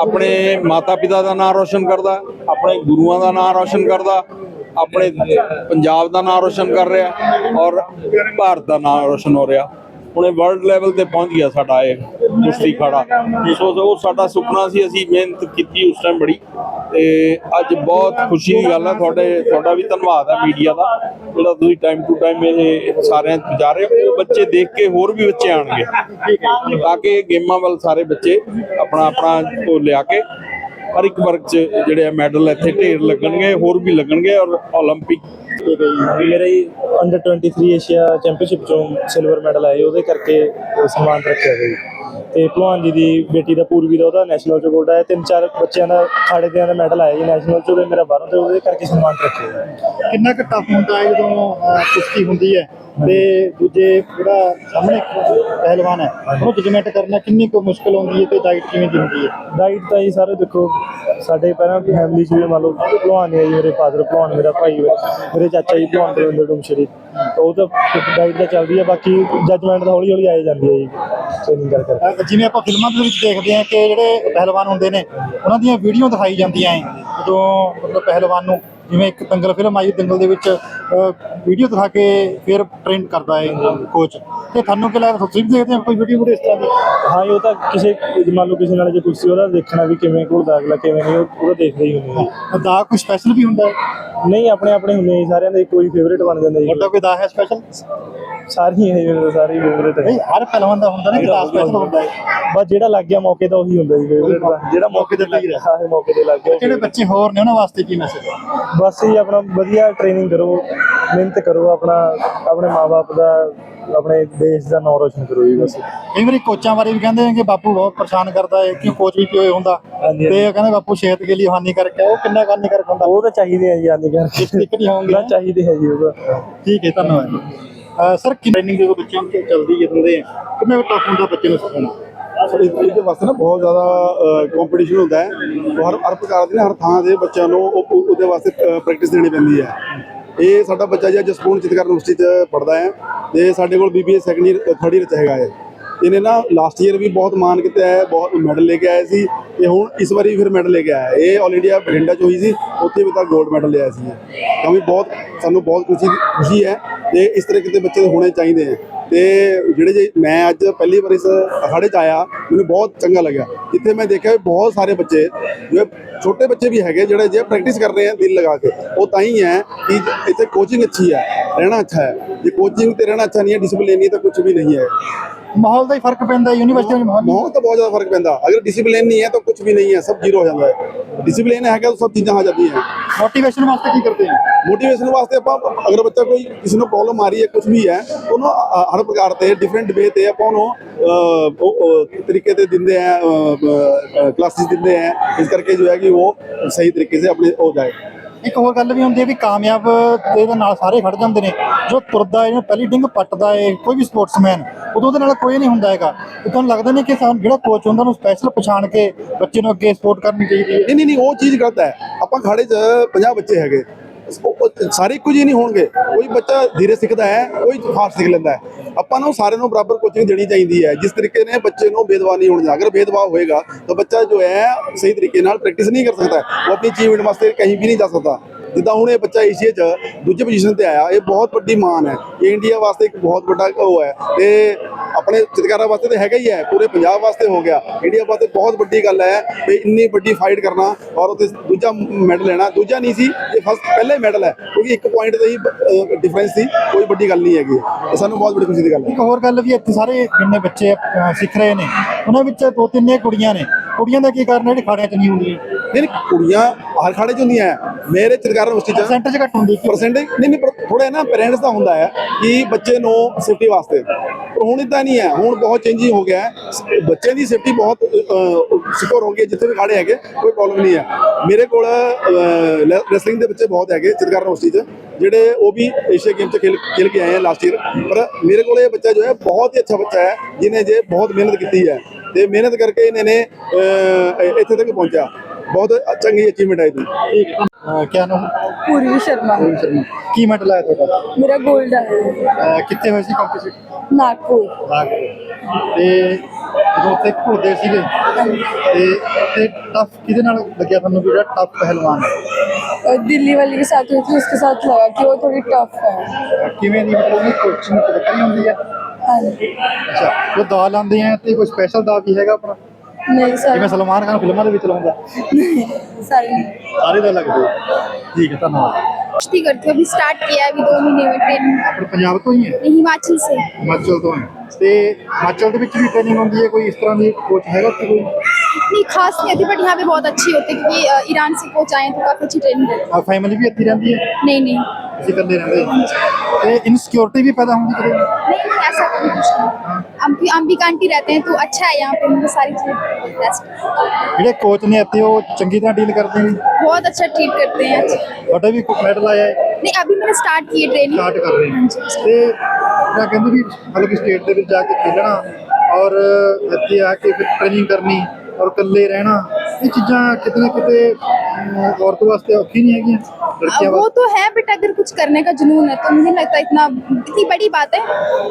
ਆਪਣੇ ਮਾਤਾ ਪਿਤਾ ਦਾ ਨਾਮ ਰੋਸ਼ਨ ਕਰਦਾ, ਆਪਣੇ ਗੁਰੂਆਂ ਦਾ ਨਾਮ ਰੋਸ਼ਨ ਕਰਦਾ ਆਪਣੇ ਪੰਜਾਬ ਦਾ ਨਾਮ ਰੋਸ਼ਨ ਕਰ ਰਿਹਾ ਔਰ ਭਾਰਤ ਦਾ ਨਾਮ ਰੋਸ਼ਨ ਹੋ ਰਿਹਾ। ਹੁਣੇ ਵਰਲਡ ਲੈਵਲ ਤੇ ਪਹੁੰਚ ਗਿਆ ਸਾਡਾ ਇਹ ਕੁਸ਼ਤੀ ਖਾੜਾ। ਸੋ ਉਹ ਸਾਡਾ ਸੁਪਨਾ ਸੀ, ਅਸੀਂ ਮਿਹਨਤ ਕੀਤੀ ਉਸ ਟਾਈਮ ਬੜੀ। ਤੇ ਅੱਜ ਬਹੁਤ ਖੁਸ਼ੀ ਦੀ ਗੱਲ ਹੈ ਤੁਹਾਡੇ, ਤੁਹਾਡਾ ਵੀ ਧੰਨਵਾਦ ਹੈ ਮੀਡੀਆ ਦਾ, ਜਿਹੜਾ ਤੁਸੀਂ ਟਾਈਮ ਟੂ ਟਾਈਮ ਇਹ ਸਾਰਿਆਂ ਜਾ ਰਹੇ ਹੋ। ਉਹ ਬੱਚੇ ਦੇਖ ਕੇ ਹੋਰ ਵੀ ਬੱਚੇ ਆਣਗੇ ਤਾਂ ਕਿ ਗੇਮਾਂ ਵੱਲ ਸਾਰੇ ਬੱਚੇ ਆਪਣਾ ਆਪਣਾ ਲਿਆ ਕੇ ਹਰ ਇੱਕ ਵਰਗ 'ਚ ਜਿਹੜੇ ਆ ਮੈਡਲ ਇੱਥੇ ਢੇਰ ਲੱਗਣਗੇ ਹੋਰ ਵੀ ਲੱਗਣਗੇ ਔਰ 올림픽 ਮੇਰਾ ਹੀ ਅੰਡਰ 23 ਏਸ਼ੀਆ ਚੈਂਪੀਅਨਸ਼ਿਪ ਚੋਂ ਸਿਲਵਰ ਮੈਡਲ ਆਏ ਉਹਦੇ ਕਰਕੇ ਉਹ ਸਨਮਾਨ ਰੱਖਿਆ ਗਿਆ। ਤੇ ਭਲਵਾਨ ਜੀ ਦੀ ਬੇਟੀ ਦਾ ਪੂਰਵੀ ਦਾ ਉਹਦਾ ਨੈਸ਼ਨਲ ਚ ਗੋਲਡ ਆਇਆ ਤਿੰਨ ਚਾਰ ਬੱਚਿਆਂ ਦਾ ਖਾੜੇ ਦਿਆਂ ਦਾ ਮੈਡਲ ਆਇਆ ਜੀ ਨੈਸ਼ਨਲ ਚ ਉਹਦੇ ਮੇਰਾ ਬਾਹਰੋਂ ਤੇ ਉਹਦੇ ਕਰਕੇ ਸਨਮਾਨ ਰੱਖਿਆ। ਕਿੰਨਾ ਕੁ ਟਫ ਹੁੰਦਾ ਹੈ ਜਦੋਂ ਕੁਸ਼ਤੀ ਹੁੰਦੀ ਹੈ ਤੇ ਦੂਜੇ ਜਿਹੜਾ ਸਾਹਮਣੇ ਪਹਿਲਵਾਨ ਹੈ ਉਹਨੂੰ ਜਜਮੈਂਟ ਕਰਨਾ ਕਿੰਨੀ ਕੁ ਮੁਸ਼ਕਲ ਹੁੰਦੀ ਹੈ ਤੇ ਡਾਈਟ ਕਿਵੇਂ ਦੀ ਹੁੰਦੀ ਹੈ ਡਾਈਟ ਤਾਂ ਜੀ ਸਾਰੇ ਦੇਖੋ ਸਾਡੇ ਪਹਿਲਾਂ ਫੈਮਿਲੀ ਚ ਵੀ ਮੰਨ ਲਓ ਭਲਵਾਨ ਹੈ ਜੀ ਮੇਰੇ ਫਾਦਰ ਭਲਵਾਨ ਮੇਰਾ ਭਾਈ ਵਾ, ਮੇਰੇ ਚਾਚਾ ਜੀ ਭਲਵਾਨ ਦੇ ਡੂਮਸ਼ਰੀ ਉਹ ਤਾਂ ਡਾਈਟ ਤਾਂ ਚੱਲਦੀ ਹੈ ਬਾਕੀ ਜਜਮੈਂਟ ਤਾਂ ਹੌਲੀ ਹੌਲੀ ਆਏ ਜਾਂਦੀ ਹੈ ਜੀ। ਟ੍ਰੇਨਿੰਗ ਕਰ ਕਰ। ਜਿਵੇਂ ਆਪਾਂ ਫਿਲਮਾਂ ਦੇ ਵਿੱਚ ਦੇਖਦੇ ਹਾਂ ਕਿ ਜਿਹੜੇ ਪਹਿਲਵਾਨ ਹੁੰਦੇ ਨੇ, ਉਹਨਾਂ ਦੀਆਂ ਵੀਡੀਓ ਦਿਖਾਈ ਜਾਂਦੀਆਂ ਹੈ ਜਦੋਂ ਮਤਲਬ ਪਹਿਲਵਾਨ ਨੂੰ ਜਿਵੇਂ ਇੱਕ ਦੰਗਲ ਫਿਲਮ ਆਈ ਦੰਗਲ ਦੇ ਵਿੱਚ ਵੀਡੀਓ ਦਿਖਾ ਕੇ ਫਿਰ ਟ੍ਰੇਨ ਕਰਦਾ ਹੈ ਕੋਚ ਤੇ ਤੁਹਾਨੂੰ ਕੀ ਲੱਗਦਾ ਤੁਸੀਂ ਵੀ ਦੇਖਦੇ ਹੋ ਕੋਈ ਵੀਡੀਓ ਵੀਡੀਓ ਇਸ ਤਰ੍ਹਾਂ ਦੀ? ਹਾਂ ਉਹ ਤਾਂ ਕਿਸੇ ਮੰਨ ਲਓ ਕਿਸੇ ਨਾਲ ਜੇ ਕੁਛ ਸੀ ਉਹਦਾ ਦੇਖਣਾ ਵੀ ਕਿਵੇਂ ਘੁਲਦਾ ਅਗਲਾ ਕਿਵੇਂ ਨਹੀਂ ਉਹ ਉਹਦਾ ਦੇਖਦੇ ਹੀ ਹੁੰਦੇ ਆ। ਦਾ ਕੋਈ ਸਪੈਸ਼ਲ ਵੀ ਹੁੰਦਾ ਨਹੀਂ ਆਪਣੇ ਆਪਣੇ ਹੁੰਦੇ ਸਾਰਿਆਂ ਦੇ ਕੋਈ ਫੇਵਰੇਟ ਬਣ ਜਾਂਦਾ ਜੀ। ਤੁਹਾਡਾ ਕੋਈ ਦਾ ਹੈ ਸਪੈਸ਼ਲ ਸਾਰੀਆਂ ਹੀ ਮੇਰੇ ਸਾਰੇ ਫੇਵਰੇਟ ਹੈ ਨਹੀਂ ਹਰ ਪਹਿਲਵਾਨ ਦਾ ਹੁੰਦਾ ਨਾ ਕਿ ਦਾ ਸਪੈਸ਼ਲ ਹੁੰਦਾ ਹੈ। ਬਸ ਜਿਹੜਾ ਲੱਗ ਗਿਆ ਮੌਕੇ ਦਾ ਉਹੀ ਹੁੰਦਾ ਜੀ ਫੇਵਰੇਟ ਜਿਹੜਾ ਮੌਕੇ ਤੇ ਲੱਗ ਗਿਆ। ਹਾਂ ਮੌਕੇ ਤੇ ਲੱਗ ਗਿਆ ਜਿਹੜੇ ਬੱਚੇ ਹੋਰ ਨੇ ਉਹਨਾਂ ਵਾਸਤੇ ਕੀ ਮੈਸੇਜ ਬਸ ਜੀ ਆਪਣਾ ਵਧੀਆ ਟ੍ਰੇਨਿੰਗ ਕਰੋ ਮਿਹਨਤ ਕਰੋ ਆਪਣਾ ਆਪਣੇ ਮਾਪੇ ਦਾ ਆਪਣੇ ਦੇਸ਼ ਦਾ ਨਾਂ ਰੋਸ਼ਨ ਕਰੋ ਜੀ ਬਸ। ਕਈ ਵਾਰੀ ਕੋਚਾਂ ਬਾਰੇ ਵੀ ਕਹਿੰਦੇ ਨੇ ਕਿ ਬਾਪੂ ਬਹੁਤ ਪਰੇਸ਼ਾਨ ਕਰਦਾ ਹੈ ਕਿ ਕੋਚ ਵੀ ਪਿਓਏ ਹੁੰਦਾ। ਤੇ ਉਹ ਕਹਿੰਦੇ ਬਾਪੂ ਸਿਹਤ ਕੇ ਲਈ ਹਾਨੀਕਾਰਕ ਹੈ ਉਹ ਕਿੰਨਾ ਹਾਨੀਕਾਰਕ ਹੁੰਦਾ? ਉਹ ਤਾਂ ਚਾਹੀਦੇ ਆ ਜੀ ਆਨੇ ਕਰਕੇ ਇੱਕ ਨਹੀਂ ਹੋਣਗੇ। ਨਾ ਚਾਹੀਦੇ ਹੈ ਜੀ ਉਹਦਾ ਠੀਕ ਹੈ ਧੰਨਵਾਦ। ਸਰ ਕੀ ਟ੍ਰੇਨਿੰਗ ਜਦੋਂ ਬੱਚਿਆਂ ਨੂੰ ਚੱਲਦੀ ਜਾਂਦੇ ਆ ਕਿੰਨਾ ਟਫ ਹੁੰਦਾ ਬੱਚੇ ਨੂੰ ਸਿਖਾਉਣਾ? ਸਰ ਇਹਦੇ ਵਾਸਤੇ ਨਾ ਬਹੁਤ ਜ਼ਿਆਦਾ ਕੰਪੀਟੀਸ਼ਨ ਹੁੰਦਾ ਹੈ। ਹਰ ਹਰ ਪ੍ਰਕਾਰ ਦੇ ਹਰ ਥਾਂ ਦੇ ਬੱਚਿਆਂ ਨੂੰ ਉਹਦੇ ਵਾਸਤੇ ਪ੍ਰੈਕਟਿਸ ਦੇਣੀ ਪੈਂਦੀ ਹੈ। ਇਹ ਸਾਡਾ ਬੱਚਾ ਜੀ ਜਸਪੂਨ ਚਿਤਕਾਰ ਯੂਨੀਵਰਸਿਟੀ ਚ ਪੜਦਾ ਹੈ ਤੇ ਸਾਡੇ ਕੋਲ BBA second year third year ਚ ਹੈਗਾ ਹੈ। ਇਹਨੇ ਨਾ ਲਾਸਟ ਈਅਰ ਵੀ ਬਹੁਤ ਮਾਨ ਕੀਤਾ ਹੈ, ਬਹੁਤ ਮੈਡਲ ਲੈ ਕੇ ਆਇਆ ਸੀ ਤੇ ਹੁਣ ਇਸ ਵਾਰੀ ਫਿਰ ਮੈਡਲ ਲੈ ਕੇ ਆਇਆ ਇਹ ਆਲ ਇੰਡੀਆ ਬਠਿੰਡਾ ਚ ਹੋਈ ਸੀ, ਉੱਥੇ ਵੀ ਤਾਂ 골ਡ ਮੈਡਲ ਲਿਆ ਸੀ। ਤਾਂ ਵੀ ਬਹੁਤ ਸਾਨੂੰ ਬਹੁਤ ਖੁਸ਼ੀ ਖੁਸ਼ੀ ਹੈ ਤੇ ਇਸ ਤਰ੍ਹਾਂ ਕਿਤੇ ਬੱਚੇ ਹੋਣੇ ਚਾਹੀਦੇ ਹੈ। ਤੇ ਜਿਹੜੇ ਜੇ ਮੈਂ ਅੱਜ ਪਹਿਲੀ ਵਾਰ ਇਸ ਅਖਾੜੇ 'ਚ ਆਇਆ, ਮੈਨੂੰ ਬਹੁਤ ਚੰਗਾ ਲੱਗਿਆ। ਇੱਥੇ ਮੈਂ ਦੇਖਿਆ ਵੀ ਬਹੁਤ ਸਾਰੇ ਬੱਚੇ ਜੋ ਛੋਟੇ ਬੱਚੇ ਵੀ ਹੈਗੇ ਜਿਹੜੇ ਜੇ ਪ੍ਰੈਕਟਿਸ ਕਰ ਰਹੇ ਆ ਦਿਲ ਲਗਾ ਕੇ। ਉਹ ਤਾਂ ਹੀ ਹੈ ਕਿ ਇੱਥੇ ਕੋਚਿੰਗ ਅੱਛੀ ਹੈ, ਰਹਿਣਾ ਅੱਛਾ ਹੈ। ਜੇ ਕੋਚਿੰਗ ਤੇ ਰਹਿਣਾ ਅੱਛਾ ਨਹੀਂ ਹੈ ਡਿਸਪਲਿਨ ਨਹੀਂ ਤਾਂ ਕੁਝ ਵੀ ਨਹੀਂ ਹੈ। ਮਾਹੌਲ ਦਾ ਹੀ ਫ਼ਰਕ ਪੈਂਦਾ ਯੂਨੀਵਰਸਿਟੀ ਵਿੱਚ ਮਾਹੌਲ ਮਾਹੌਲ ਤਾਂ ਬਹੁਤ ਜ਼ਿਆਦਾ ਫ਼ਰਕ ਪੈਂਦਾ। ਅਗਰ ਡਿਸਪਲਿਨ ਨਹੀਂ ਹੈ ਤਾਂ ਕੁਝ ਵੀ ਨਹੀਂ ਹੈ ਸਭ ਜ਼ੀਰੋ ਹੋ ਜਾਂਦਾ ਹੈ। ਡਿਸਪਲਿਨ ਹੈਗਾ ਤਾਂ ਸਭ ਚੀਜ਼ਾਂ ਆ ਜਾਂਦੀਆਂ ਹੈ। ਮੋਟੀਵੇਸ਼ਨ ਵਾਸਤੇ ਕੀ ਕਰਦੇ ਆ ਮੋਟੀਵੇਸ਼ਨ ਵਾਸਤੇ ਆਪਾਂ ਅਗਰ ਬੱਚਾ ਕੋਈ ਕਿਸੇ ਨੂੰ ਪ੍ਰੋਬਲਮ ਆ ਰਹੀ ਹੈ ਕੁਝ ਵੀ ਹੈ ਉਹਨੂੰ ਅ- ਹਰ ਪ੍ਰਕਾਰ ਤੇ ਡਿਫਰੈਂਟ ਵੇ ਤੇ ਆਪਾਂ ਉਹਨੂੰ ਅ, ਉਹ- ਉਹ ਤਰੀਕੇ ਤੇ ਦਿੰਦੇ ਆ ਕਲਾਸਿਸ ਦਿੰਦੇ ਆ ਇਸ ਕਰਕੇ ਜੋ ਹੈ ਕਿ ਉਹ ਸਹੀ ਤਰੀਕੇ ਸੇ ਆਪਣੇ ਹੋ ਜਾਏ। ਇੱਕ ਹੋਰ ਗੱਲ ਵੀ ਹੁੰਦੀ ਹੈ ਵੀ ਕਾਮਯਾਬ ਦੇ ਨਾਲ ਸਾਰੇ ਖੜ ਜਾਂਦੇ ਨੇ। ਜੋ ਤੁਰਦਾ ਹੈ, ਪਹਿਲੀ ਡਿੰਗ ਪੱਟਦਾ ਹੈ, ਕੋਈ ਵੀ ਸਪੋਰਟਸਮੈਨ, ਉਦੋਂ ਉਹਦੇ ਨਾਲ ਕੋਈ ਨਹੀਂ ਹੁੰਦਾ ਹੈਗਾ। ਤੇ ਤੁਹਾਨੂੰ ਲੱਗਦਾ ਨਹੀਂ ਕਿ ਸਾਨੂੰ ਜਿਹੜਾ ਕੋਚ ਹੁੰਦਾ, ਉਹਨੂੰ ਸਪੈਸ਼ਲ ਪਛਾਣ ਕੇ ਬੱਚੇ ਨੂੰ ਅੱਗੇ ਸਪੋਰਟ ਕਰਨੀ ਚਾਹੀਦੀ ਹੈ? ਨਹੀਂ ਨਹੀਂ ਉਹ ਚੀਜ਼ ਗਲਤ ਹੈ। ਆਪਾਂ ਖਾੜੇ 'ਚ 50 ਬੱਚੇ ਹੈਗੇ। ਸਾਰੇ ਇੱਕੋ ਜਿਹੇ ਨਹੀਂ ਹੋਣਗੇ। ਕੋਈ ਬੱਚਾ ਧੀਰੇ ਸਿੱਖਦਾ ਹੈ, ਕੋਈ ਫਾਸਟ ਸਿੱਖ ਲੈਂਦਾ ਹੈ। ਆਪਾਂ ਨੂੰ ਸਾਰਿਆਂ ਨੂੰ ਬਰਾਬਰ ਕੋਚਿੰਗ ਦੇਣੀ ਚਾਹੀਦੀ ਹੈ। ਜਿਸ ਤਰੀਕੇ ਨੇ ਬੱਚੇ ਨੂੰ ਭੇਦਭਾਵ ਨਹੀਂ ਹੋਣਾ, ਅਗਰ ਭੇਦਭਾਵ ਹੋਏਗਾ, ਤਾਂ ਬੱਚਾ ਜੋ ਹੈ, ਸਹੀ ਤਰੀਕੇ ਨਾਲ ਪ੍ਰੈਕਟਿਸ ਨਹੀਂ ਕਰ ਸਕਦਾ। ਉਹ ਆਪਣੀ ਅਚੀਵਮੈਂਟ ਵਾਸਤੇ ਕहीं ਵੀ ਨਹੀਂ ਜਾ ਸਕਦਾ। ਜਿੱਦਾਂ ਹੁਣ ਇਹ ਬੱਚਾ ਏਸ਼ੀਆ 'ਚ ਦੂਜੀ ਪੋਜੀਸ਼ਨ ਤੇ ਆਇਆ ਇਹ ਬਹੁਤ ਵੱਡੀ ਮਾਨ ਹੈ। ਇਹ ਇੰਡੀਆ ਵਾਸਤੇ ਇੱਕ ਬਹੁਤ ਵੱਡਾ ਉਹ ਹੈ ਤੇ ਆਪਣੇ ਚਿਤਕਾਰਾਂ ਵਾਸਤੇ ਤਾਂ ਹੈਗਾ ਹੀ ਹੈ ਪੂਰੇ ਪੰਜਾਬ ਵਾਸਤੇ ਹੋ ਗਿਆ। ਇੰਡੀਆ ਵਾਸਤੇ ਬਹੁਤ ਵੱਡੀ ਗੱਲ ਹੈ ਵੀ ਇੰਨੀ ਵੱਡੀ ਫਾਈਟ ਕਰਨਾ ਔਰ ਉਹਦੇ ਦੂਜਾ ਮੈਡਲ ਲੈਣਾ। ਦੂਜਾ ਨਹੀਂ ਸੀ ਇਹ ਫਸਟ ਪਹਿਲਾ ਹੀ ਮੈਡਲ ਹੈ ਕਿਉਂਕਿ ਇੱਕ ਪੁਆਇੰਟ ਦਾ ਹੀ ਡਿਫਰੈਂਸ ਸੀ ਕੋਈ ਵੱਡੀ ਗੱਲ ਨਹੀਂ ਹੈਗੀ। ਇਹ ਸਾਨੂੰ ਬਹੁਤ ਵੱਡੀ ਖੁਸ਼ੀ ਦੀ ਗੱਲ ਹੈ। ਇੱਕ ਹੋਰ ਗੱਲ ਵੀ ਇੱਥੇ ਸਾਰੇ ਜਿੰਨੇ ਬੱਚੇ ਸਿੱਖ ਰਹੇ ਨੇ ਉਹਨਾਂ ਵਿੱਚ ਦੋ ਤਿੰਨ ਕੁੜੀਆਂ ਨੇ। ਕੁੜੀਆਂ ਦਾ ਕੀ ਕਾਰਨ ਹੈ ਜਿਹੜੇ ਖਾੜਿਆਂ 'ਚ ਨਹੀਂ ਹੁੰਦੀਆਂ? ਨਹੀਂ ਕੁੜੀਆਂ ਹਰ ਖਾੜੇ 'ਚ ਹੁੰਦੀਆਂ ਹੈ। ਮੇਰੇ ਚਿਤਕਾਰਾਂ ਯੂਨੀਵਰਸਿਟੀ 'ਚ ਪਰਸੈਂਟੇਜ ਘੱਟ ਹੁੰਦੀ ਪਰਸੈਂਟੇਜ ਨਹੀਂ ਨਹੀਂ ਥੋੜਾ ਨਾ ਪੇਰੈਂਟਸ ਦਾ ਹੁੰਦਾ ਹੈ ਕਿ ਬੱਚੇ ਨੂੰ ਸੇਫਟੀ ਵਾਸਤੇ। ਪਰ ਹੁਣ ਇਦਾਂ ਨਹੀਂ ਹੈ। ਹੁਣ ਬਹੁਤ ਚੇਂਜਿੰਗ ਹੋ ਗਿਆ ਹੈ। ਬੱਚੇ ਦੀ ਸੇਫਟੀ ਬਹੁਤ ਸਿਕਿਉਰ ਹੋ ਗਈ ਹੈ, ਜਿੱਥੇ ਵੀ ਖੜੇ ਹੈਗੇ ਕੋਈ ਪ੍ਰੋਬਲਮ ਨਹੀਂ ਹੈ। ਮੇਰੇ ਕੋਲ ਰੈਸਲਿੰਗ ਦੇ ਬੱਚੇ ਬਹੁਤ ਹੈਗੇ ਚਿਤਕਾਰ ਯੂਨੀਵਰਸਿਟੀ 'ਚ ਜਿਹੜੇ ਉਹ ਵੀ ਏਸ਼ੀਆ ਗੇਮ 'ਚ ਖੇਲ ਖੇਲ ਕੇ ਆਏ ਹੈ ਲਾਸਟ ਈਅਰ ਪਰ ਮੇਰੇ ਕੋਲ ਇਹ ਬੱਚਾ ਜੋ ਹੈ ਬਹੁਤ ਹੀ ਅੱਛਾ ਬੱਚਾ ਹੈ ਜਿਹਨੇ ਜੇ ਬਹੁਤ ਮਿਹਨਤ ਕੀਤੀ ਹੈ। ਤੇ ਮਿਹਨਤ ਕਰਕੇ ਇਹਨੇ ਨੇ ਇੱਥੇ ਤੱਕ ਪਹੁੰਚਿਆ। ਬਹੁਤ ਚੰਗੀ ਅਚੀਵਮੈਂਟ ਹੈ ਇਹਦੀ। ਅਹ, ਕਿਆ ਨਾਮ पूर्वी शर्मा ਸ਼ਰਮਾ ਕੀ ਮੈਡਲ ਆਇਆ ਤੁਹਾਡਾ मेरा गोल्ड है ਅਹ, ਕਿੱਥੇ ਹੋਈ ਸੀ ਕੰਪੀਟੀਸ਼ਨ नागपुर ਤੇ ਜਦੋਂ ਉੱਥੇ ਘੁਲਦੇ ਸੀਗੇ ਤੇ ਤੇ ਟਫ ਕਿਹਦੇ ਨਾਲ ਲੱਗਿਆ ਤੁਹਾਨੂੰ ਵੀ ਜਿਹੜਾ ਟਫ ਪਹਿਲਵਾਨ ਹੈ और दिल्ली वाली के साथ हुई थी उसके साथ लगा कि वो थोड़ी टफ है ਕਿਵੇਂ ਦੀ ਮਤਲਬ ਉਹਦੀ ਕੋਚਿੰਗ ਵੱਖਰੀ ਹੁੰਦੀ ਹੈ हाँ जी ਅੱਛਾ ਜੋ ਦਾ ਲਾਉਂਦੇ ਆ ਤੇ ਕੋਈ ਸਪੈਸ਼ਲ ਦਾ ਵੀ ਹੈਗਾ ਆਪਣਾ नहीं सर ਜਿਵੇਂ ਸਲਮਾਨ ਖਾਨ ਫਿਲਮਾਂ ਦੇ ਵਿੱਚ ਲਾਉਂਦਾ सर ਸਾਰੇ ਦਾ ਲੱਗਦੇ ਆ। ਠੀਕ ਹੈ ਧੰਨਵਾਦ कुश्ती करती हूँ अभी स्टार्ट किया है अभी दो महीने में ट्रेनिंग ਆਪਣੇ ਪੰਜਾਬ ਤੋਂ ਹੀ ਹੈ हिमाचल से ਹਿਮਾਚਲ ਤੋਂ ਹੈ ਤੇ ਹਿਮਾਚਲ ਦੇ ਵਿੱਚ ਵੀ ਟ੍ਰੇਨਿੰਗ ਹੁੰਦੀ ਹੈ ਕੋਈ ਇਸ ਤਰ੍ਹਾਂ ਦੀ ਕੋਚ ਹੈਗਾ ਉੱਥੇ ਕੋਈ इतनी खास नहीं होती बट यहाँ पे बहुत अच्छी होती है क्योंकि अ, ईरान से कोच आए हैं तो काफ़ी अच्छी ट्रेनिंग देते ਆ ਫੈਮਿਲੀ ਵੀ ਇੱਥੇ ਰਹਿੰਦੀ ਹੈ हैं नहीं नहीं ਅਸੀਂ ਇਕੱਲੇ ਰਹਿੰਦੇ ਹਾਂ। ਤੇ ਇਨਸਿਕਿਉਰਿਟੀ ਵੀ ਪੈਦਾ ਹੁੰਦੀ ਕਦੇ नहीं नहीं ऐसा कभी कुछ नहीं हम भी हम भी कांटी रहते हैं तो अच्छा है यहाँ पे मुझे सारी चीज़ें बेस्ट ਜਿਹੜੇ ਕੋਚ ਨੇ ਇੱਥੇ ਉਹ ਚੰਗੀ ਤਰ੍ਹਾਂ ਡੀਲ ਕਰਦੇ ਨੇ बहुत अच्छा ट्रीट करते हैं अच्छा ਤੁਹਾਡਾ ਵੀ ਕੋਈ ਮੈਡਲ ਆਇਆ ਹੈ नहीं अभी मैंने स्टार्ट की है ट्रेनिंग ਸਟਾਰਟ ਕਰ ਰਹੇ ਨੇ ਤੇ ਮੈਂ ਕਹਿੰਦੀ ਵੀ ਮਤਲਬ ਕਿ ਸਟੇਟ ਦੇ ਵਿੱਚ ਜਾ ਕੇ ਖੇਲਣਾ ਔਰ ਇੱਥੇ ਆ ਕੇ ਫਿਰ ਟ੍ਰੇਨਿੰਗ ਕਰਨੀ ਔਰ ਇਕੱਲੇ ਰਹਿਣਾ ਇਹ ਚੀਜ਼ਾਂ ਕਿਤੇ ਨਾ ਕਿਤੇ ਅਮ, ਔਰਤ ਵਾਸਤੇ ਔਖੀ ਨਹੀਂ ਹੈਗੀਆਂ ਲੜਕੀਆਂ वो ਵਾਸਤੇ तो है बट अगर कुछ करने का जुनून है तो मुझे नहीं लगता इतना इतनी बड़ी बात है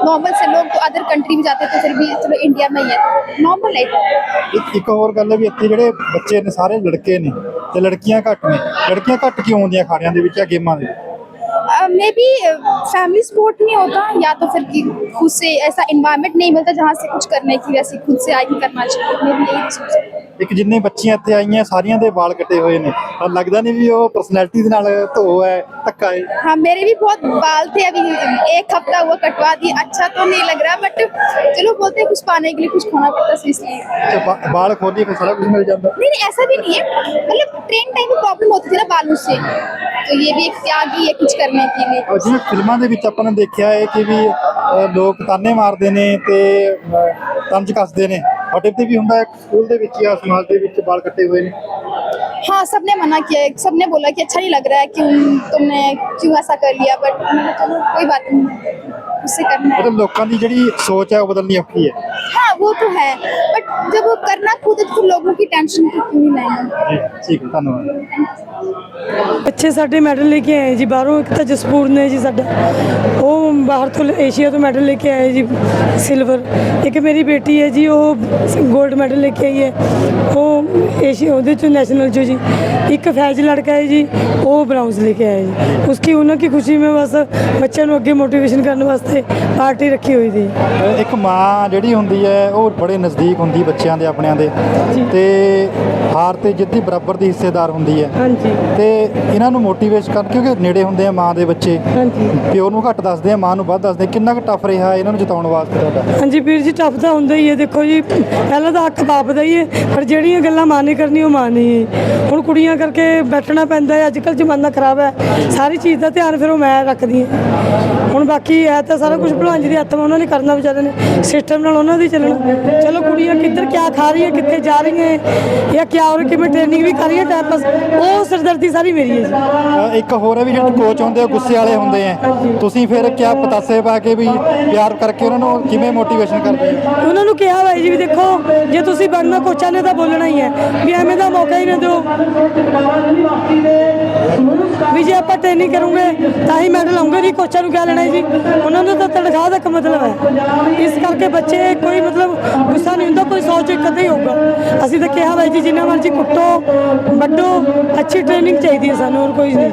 नॉर्मल से लोग तो अदर कंट्री में जाते हैं तो फिर भी चलो इंडिया में ही है तो नॉर्मल है तो ਇੱਕ ਇੱਕ ਹੋਰ ਗੱਲ ਹੈ ਵੀ ਇੱਥੇ ਜਿਹੜੇ ਬੱਚੇ ਨੇ ਸਾਰੇ ਲੜਕੇ ਨੇ ਤੇ ਲੜਕੀਆਂ ਘੱਟ ਨੇ ਲੜਕੀਆਂ ਘੱਟ ਕਿਉਂ ਆਉਂਦੀਆਂ ਖਾੜਿਆਂ ਦੇ ਵਿੱਚ ਜਾਂ ਗੇਮਾਂ ਦੇ ਵਿੱਚ? मे बी फैमिली सपोर्ट नहीं होता या तो फिर कि खुद से ऐसा इन्वायरमेंट नहीं मिलता जहाँ से कुछ करने की वैसे खुद से आगे करना चाहिए मे बी यही चीज़ है। ਇੱਕ ਜਿੰਨੇ ਬੱਚੀਆਂ ਇੱਥੇ ਆਈਆਂ ਸਾਰੀਆਂ ਦੇ ਵਾਲ ਕੱਟੇ ਹੋਏ ਨੇ ਤਾਂ ਲੱਗਦਾ ਨਹੀਂ ਵੀ ਉਹ ਪਰਸਨੈਲਿਟੀ ਦੇ ਨਾਲ ਧੋ ਹੈ ਧੱਕਾ ਹੈ हाँ मेरे भी बहुत बाल थे अभी एक हफ्ता हुआ कटवा दी अच्छा तो नहीं लग रहा बट चलो बोलते हैं कुछ पाने के लिए कुछ खोना पड़ता है इसलिए ਅੱਛਾ ਬਾ- ਵਾਲ ਖੋਲੀਏ ਫਿਰ ਸਾਰਾ ਕੁਝ ਮਿਲ ਜਾਂਦਾ नहीं नहीं ऐसा भी नहीं है मतलब ट्रेन टाइम में प्रॉब्लम होती थी ना बालों से तो ये भी एक त्याग ही है कुछ करने के लिए ਔਰ ਜਿਵੇਂ ਫਿਲਮਾਂ ਦੇ ਵਿੱਚ ਆਪਾਂ ਨੇ ਦੇਖਿਆ ਹੈ ਕਿ ਵੀ ਅ, ਲੋਕ ਤਾਨੇ ਮਾਰਦੇ ਨੇ ਤੇ ਅ, ਤੰਜ ਕੱਸਦੇ ਨੇ ਤੁਹਾਡੇ ਤੇ ਵੀ ਹੁੰਦਾ ਹੈ ਸਕੂਲ ਦੇ ਵਿੱਚ ਜਾਂ ਸਮਾਜ ਦੇ ਵਿੱਚ ਵਾਲ ਕੱਟੇ ਹੋਏ ਨੇ हाँ सबने मना किया है सबने बोला कि अच्छा नहीं लग रहा है क्यों तुमने क्यों ऐसा कर लिया बट मैंने चलो कोई बात नहीं उससे करना है ਮਤਲਬ ਲੋਕਾਂ ਦੀ ਜਿਹੜੀ ਸੋਚ ਹੈ ਉਹ ਬਦਲਣੀ ਔਖੀ ਹੈ हाँ वो तो है बट जब वो करना खुद है तो फिर लोगों की टेंशन तो क्यों ही लेना ਜੀ ਠੀਕ ਹੈ ਧੰਨਵਾਦ ਬੱਚੇ ਸਾਡੇ ਮੈਡਲ ਲੈ ਕੇ ਆਏ ਜੀ ਬਾਹਰੋਂ ਇੱਕ ਤਾਂ ਜਸਪੂਰ ਨੇ ਜੀ ਸਾਡਾ। ਉਹ ਬਾਹਰ ਤੋਂ ਏਸ਼ੀਆ ਤੋਂ ਮੈਡਲ ਲੈ ਕੇ ਆਏ ਜੀ ਸਿਲਵਰ ਇੱਕ ਮੇਰੀ ਬੇਟੀ ਹੈ ਜੀ ਉਹ ਗੋਲਡ ਮੈਡਲ ਲੈ ਕੇ ਆਈ ਹੈ। ਉਹ ਏਸ਼ੀਆ ਉਹਦੇ ਚੋਂ ਨੈਸ਼ਨਲ ਚੋਂ ਜੀ। ਇੱਕ ਫੈਜ ਲੜਕਾ ਹੈ ਜੀ ਉਹ ਬ੍ਰਾਊਜ਼ ਲੈ ਕੇ ਆਏ ਜੀ। ਉਸकी ਉਹਨਾਂ ਦੀ ਖੁਸ਼ੀ ਮੇ ਬਸ ਬੱਚਿਆਂ ਨੂੰ ਅੱਗੇ ਮੋਟੀਵੇਸ਼ਨ ਕਰਨ ਵਾਸਤੇ ਪਾਰਟੀ ਰੱਖੀ ਹੋਈ ਸੀ ਇੱਕ ਮਾਂ ਜਿਹੜੀ ਹੁੰਦੀ ਹੈ ਉਹ ਬੜੇ ਨਜ਼ਦੀਕ ਹੁੰਦੀ ਬੱਚਿਆਂ ਦੇ ਆਪਣਿਆਂ ਦੇ। ਤੇ ਹਾਰ ਤੇ ਜਿੱਤ ਦੀ ਬਰਾਬਰ ਦੀ ਹਿੱਸੇਦਾਰ ਹੁੰਦੀ ਹੈ। ਹਾਂਜੀ। ਇਹਨਾਂ ਨੂੰ ਮੋਟੀਵੇਟ ਕਰ ਕਿਉਂਕਿ ਨੇੜੇ ਹੁੰਦੇ ਆ ਮਾਂ ਦੇ ਬੱਚੇ। ਹਾਂਜੀ। ਪਿਓ ਨੂੰ ਘੱਟ ਦੱਸਦੇ ਆ ਮਾਂ ਨੂੰ ਵੱਧ ਦੱਸਦੇ ਆ। ਕਿੰਨਾ ਕੁ ਟਫ ਰਿਹਾ ਇਹਨਾਂ ਨੂੰ ਜਿਤਾਉਣ ਵਾਸਤੇ ਤੁਹਾਡਾ? ਹਾਂਜੀ ਵੀਰ ਜੀ ਟੱਪ ਤਾਂ ਹੁੰਦਾ ਹੀ ਹੈ। ਦੇਖੋ ਜੀ ਪਹਿਲਾਂ ਤਾਂ ਹੱਕ ਬਾਪ ਦਾ ਹੀ ਹੈ ਪਰ ਜਿਹੜੀਆਂ ਗੱਲਾਂ ਮਾਂ ਨੇ ਕਰਨੀ ਉਹ ਮਾਂ ਹੈ। ਹੁਣ ਕੁੜੀਆਂ ਕਰਕੇ ਬੈਠਣਾ ਪੈਂਦਾ ਹੈ। ਅੱਜ ਕੱਲ੍ਹ ਜ਼ਮਾਨਾ ਖਰਾਬ ਹੈ। ਸਾਰੀ ਚੀਜ਼ ਦਾ ਧਿਆਨ ਫਿਰ ਉਹ ਮੈਂ ਰੱਖਦੀ ਹਾਂ। ਹੁਣ ਬਾਕੀ ਹੈ ਤਾਂ ਸਾਰਾ ਕੁਝ ਭਲਵਾਨ ਜੀ ਦੇ ਹੱਥ 'ਚ ਉਹਨਾਂ ਨੇ ਕਰਨਾ ਵਿਚਾਰੇ ਨੇ। ਸਿਸਟਮ ਨਾਲ ਉਹਨਾਂ ਦੀ ਚੱਲਣਾ। ਚਲੋ ਕੁੜੀਆਂ ਕਿੱਧਰ ਕਿਆ ਖਾ ਰਹੀ ਹੈ ਕਿੱਥੇ ਜਾ ਰਹੀਆਂ ਹੈ ਜਾਂ ਕਿਆ ਹੋਰ ਕਿਵੇਂ ਟ੍ਰੇਨਿੰਗ ਵੀ ਕਰ ਰਹੀ ਹੈ ਟਾਈਮ ਪਾਸ ਉਹ ਸਿਰਦਰਦੀ ਸਾਰੀ ਮੇਰੀ ਹੈ। ਜੀ ਅ, ਇੱਕ ਹੋਰ ਹੈ ਵੀ ਜਿਹੜੇ ਕੋਚ ਹੁੰਦੇ ਆ ਗੁੱਸੇ ਵਾਲੇ ਹੁੰਦੇ ਆ। ਤੁਸੀਂ ਫਿਰ ਕਿਆ ਪਤਾਸੇ ਪਾ ਕੇ ਵੀ ਪਿਆਰ ਕਰਕੇ ਉਹਨਾਂ ਨੂੰ ਕਿਵੇਂ ਮੋਟੀਵੇਸ਼ਨ ਕਰਦੇ ਆ ਉਹਨਾਂ ਨੂੰ ਕਿਹਾ ਭਾਈ ਜੀ ਵੀ ਦੇਖੋ ਜੇ ਤੁਸੀਂ ਬਣਨਾ ਕੋਚਾਂ ਨੇ ਤਾਂ ਬੋਲਣਾ ਹੀ ਹੈ। ਵੀ ਐਵੇਂ ਦਾ ਮੌਕਾ ਹੀ ਨਾ ਦਿਓ। ਵੀ ਜੇ ਆਪਾਂ ਟ੍ਰੇਨਿੰਗ ਕਰੂਗੇ ਤਾਂ ਹੀ ਮੈਡਲ ਆਉਂਗੇ ਨਹੀਂ ਕੋਚਾਂ ਨੂੰ ਕਿਆ ਲੈਣਾ ਹੈ ਜੀ। ਉਹਨਾਂ ਨੂੰ ਤਾਂ ਤਨਖਾਹ ਦਾ ਇੱਕ ਮਤਲਬ ਹੈ। ਇਸ ਕਰਕੇ ਬੱਚੇ ਕੋਈ ਮਤਲਬ ਗੁੱਸਾ ਨਹੀਂ ਹੁੰਦਾ ਕੋਈ ਸੋਚ ਇੱਕ ਅੱਧਾ ਹੀ ਹੋਊਗਾ। ਅਸੀਂ ਤਾਂ ਕਿਹਾ ਭਾਈ ਜੀ ਜਿੰਨਾ ਮਰਜ਼ੀ ਕੁੱਟੋ ਵੱਡੋ ਅੱਛੀ ਟ੍ਰੇਨਿੰਗ ਚਾਹੀਦੀ ਹੈ ਸਾਨੂੰ ਹੋਰ ਕੋਈ ਨਹੀਂ